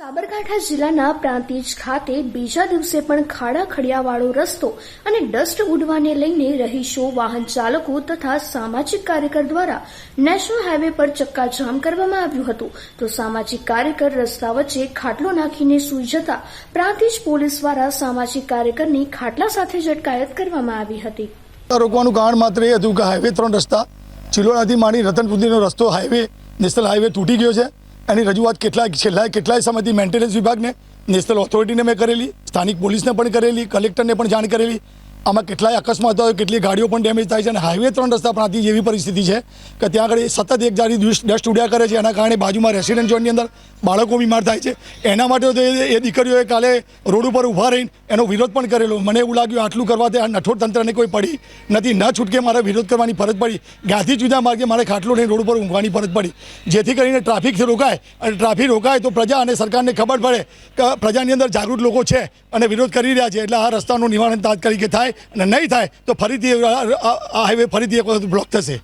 સાબરકાંઠા જિલ્લાના પ્રાંતિજ ખાતે બીજા દિવસે પણ ખાડા ખડિયાવાળો રસ્તો અને ડસ્ટ ઉડવાને લઈને રહીશો, વાહન ચાલકો તથા સામાજિક કાર્યકર દ્વારા નેશનલ હાઈવે પર ચક્કાજામ કરવામાં આવ્યું હતું. તો સામાજિક કાર્યકર રસ્તા વચ્ચે ખાટલો નાખીને સૂઈ જતા પ્રાંતિજ પોલીસ દ્વારા સામાજિક કાર્યકરની ખાટલા સાથે જ અટકાયત કરવામાં આવી હતી. રોકવાનું કારણ માત્ર એ હતું કે હાઈવે ત્રણ રસ્તા. ચિલોડાથી માંડી રતન સુધીનો રસ્તો હાઈવે, નેશનલ હાઈવે તૂટી ગયો છે. એની રજૂઆત કેટલાય છેલ્લા કેટલાય સમયથી મેન્ટેનન્સ વિભાગને નેશનલ ઓથોરિટીને મેં કરેલી, સ્થાનિક પોલીસને પણ કરેલી કલેક્ટરને પણ જાણ કરેલી. આમાં કેટલાય અકસ્માતો કેટલી ગાડીઓ પણ ડેમેજ થાય છે અને હાઈવે ત્રણ રસ્તા પ્રાંતિ એવી પરિસ્થિતિ છે કે ત્યાં આગળ સતત એક જારી ડસ્ટ ઉડ્યા કરે છે. એના કારણે બાજુમાં રેસિડેન્ટ ઝોનની અંદર બાળકો બીમાર થાય છે. એના માટે તો એ દીકરીઓએ કાલે રોડ ઉપર ઊભા રહીને એનો વિરોધ પણ કરેલો. મને એવું લાગ્યું આટલું કરવાથી આ નઠોર તંત્રને કોઈ પડી નથી. ન છૂટકે મારે વિરોધ કરવાની ફરજ પડી. ગાંધી જુદા માર્ગે મારે ખાટલો લઈને રોડ ઉપર ઊંઘવાની ફરજ પડી. જેથી કરીને ટ્રાફિક રોકાય. અને ટ્રાફિક રોકાય તો પ્રજા અને સરકારને ખબર પડે કે પ્રજાની અંદર જાગૃત લોકો છે અને વિરોધ કરી રહ્યા છે. એટલે આ રસ્તાનું નિવારણ તાત્કાલિક થાય. અને નહીં થાય તો ફરીથી આ હાઈવે ફરીથી એક વખત બ્લોક થશે.